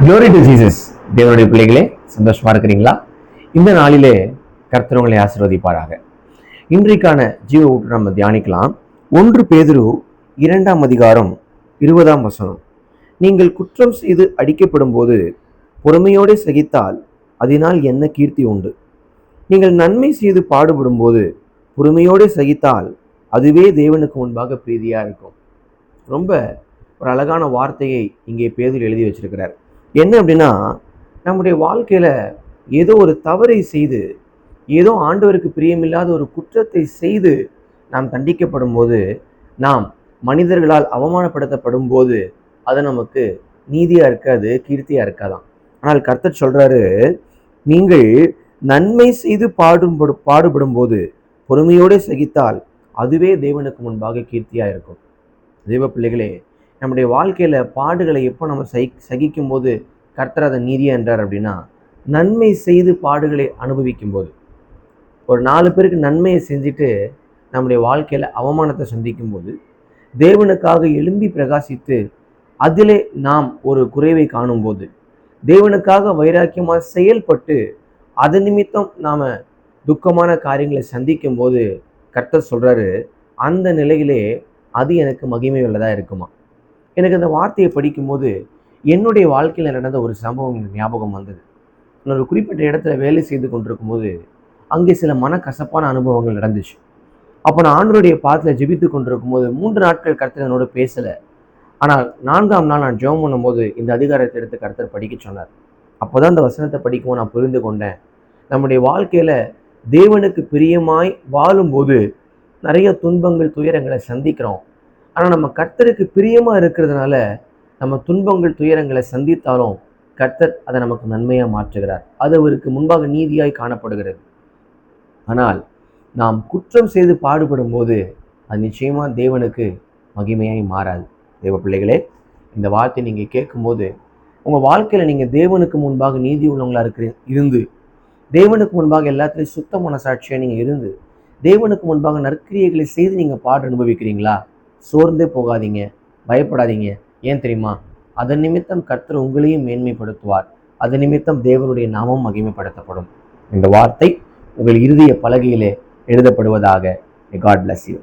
Glory to Jesus தேவனுடைய பிள்ளைகளே சந்தோஷமா இருக்கிறீங்களா? இந்த நாளிலே கர்த்தர் உங்களை ஆசீர்வதிப்பாராக. இன்றைக்கான ஜீவ ஊற்று நம்ம தியானிக்கலாம். ஒன்று பேதுரு இரண்டாம் அதிகாரம் இருபதாம் வசனம். நீங்கள் குற்றம் செய்து அடிக்கப்படும் போது பொறுமையோடு சகித்தால் அதனால் என்ன கீர்த்தி உண்டு? நீங்கள் நன்மை செய்து பாடுபடும் போது பொறுமையோடு சகித்தால் அதுவே தேவனுக்கு முன்பாக பிரீதியாக இருக்கும். ரொம்ப ஒரு அழகான வார்த்தையை இங்கே பேதில் எழுதி வச்சிருக்கிறார். என்ன அப்படின்னா நம்முடைய வாழ்க்கையில் ஏதோ ஒரு தவறை செய்து ஏதோ ஆண்டவருக்கு பிரியமில்லாத ஒரு குற்றத்தை செய்து நாம் தண்டிக்கப்படும் போது நாம் மனிதர்களால் அவமானப்படுத்தப்படும் போது அது நமக்கு நீதியாக இருக்காது கீர்த்தியாக இருக்காதாம். ஆனால் கர்த்தர் சொல்கிறாரு நீங்கள் நன்மை செய்து பாடும் பாடுபடும் போது பொறுமையோடு சகித்தால் அதுவே தேவனுக்கு முன்பாக கீர்த்தியாக இருக்கும். தெய்வ பிள்ளைகளே நம்முடைய வாழ்க்கையில் பாடுகளை எப்போ நம்ம சகி சகிக்கும் போது கர்த்தர் அதை நீதியா என்றார் அப்படின்னா நன்மை செய்து பாடுகளை அனுபவிக்கும் போது ஒரு நாலு பேருக்கு நன்மையை செஞ்சுட்டு நம்முடைய வாழ்க்கையில் அவமானத்தை சந்திக்கும் போது தேவனுக்காக எழும்பி பிரகாசித்து அதிலே நாம் ஒரு குறைவை காணும்போது தேவனுக்காக வைராக்கியமாக செயல்பட்டு அது நிமித்தம் நாம் துக்கமான காரியங்களை சந்திக்கும் போது கர்த்தர் சொல்கிறாரு அந்த நிலையிலே அது எனக்கு மகிமை உள்ளதாக இருக்குமா? எனக்கு அந்த வார்த்தையை படிக்கும்போது என்னுடைய வாழ்க்கையில் நடந்த ஒரு சம்பவம் ஞாபகம் வந்தது. நான் ஒரு குறிப்பிட்ட இடத்துல வேலை செய்து கொண்டிருக்கும் போது அங்கே சில மனக்கசப்பான அனுபவங்கள் நடந்துச்சு. அப்போ நான் ஆண்டருடைய பாத்தில் ஜெபித்து கொண்டிருக்கும் போது மூன்று நாட்கள் கருத்து என்னோட பேசலை. ஆனால் நான்காம் நாள் நான் ஜெபம் பண்ணும்போது இந்த அதிகாரத்தை எடுத்து கருத்தர் படிக்க சொன்னார். அப்போ தான் அந்த வசனத்தை படிக்கவும் நான் புரிந்து கொண்டேன். நம்முடைய வாழ்க்கையில் தேவனுக்கு பிரியமாய் வாழும்போது நிறைய துன்பங்கள் துயரங்களை சந்திக்கிறோம். ஆனால் நம்ம கர்த்தருக்கு பிரியமாக இருக்கிறதுனால நம்ம துன்பங்கள் துயரங்களை சந்தித்தாலும் கர்த்தர் அதை நமக்கு நன்மையாக மாற்றுகிறார். அது அவருக்கு முன்பாக நீதியாய் காணப்படுகிறது. ஆனால் நாம் குற்றம் செய்து பாடுபடும் போது அது நிச்சயமாக தேவனுக்கு மகிமையாய் மாறாது. தேவ பிள்ளைகளே இந்த வார்த்தை நீங்கள் கேட்கும்போது உங்கள் வாழ்க்கையில் நீங்கள் தேவனுக்கு முன்பாக நீதி உள்ளவங்களாக இருக்கிற இருந்து தேவனுக்கு முன்பாக எல்லாத்துலேயும் சுத்த மனசாட்சியாக நீங்கள் இருந்து தேவனுக்கு முன்பாக நற்கிரியைகளை செய்து நீங்கள் பாடு அனுபவிக்கிறீங்களா? சோர்ந்தே போகாதீங்க பயப்படாதீங்க. ஏன் தெரியுமா? அதன் நிமித்தம் கர்த்தர் உங்களையும் மேன்மைப்படுத்துவார். அதன் நிமித்தம் தேவனுடைய நாமம் மகிமைப்படுத்தப்படும். இந்த வார்த்தை உங்கள் இறுதிய பலகையிலே எழுதப்படுவதாக. God bless you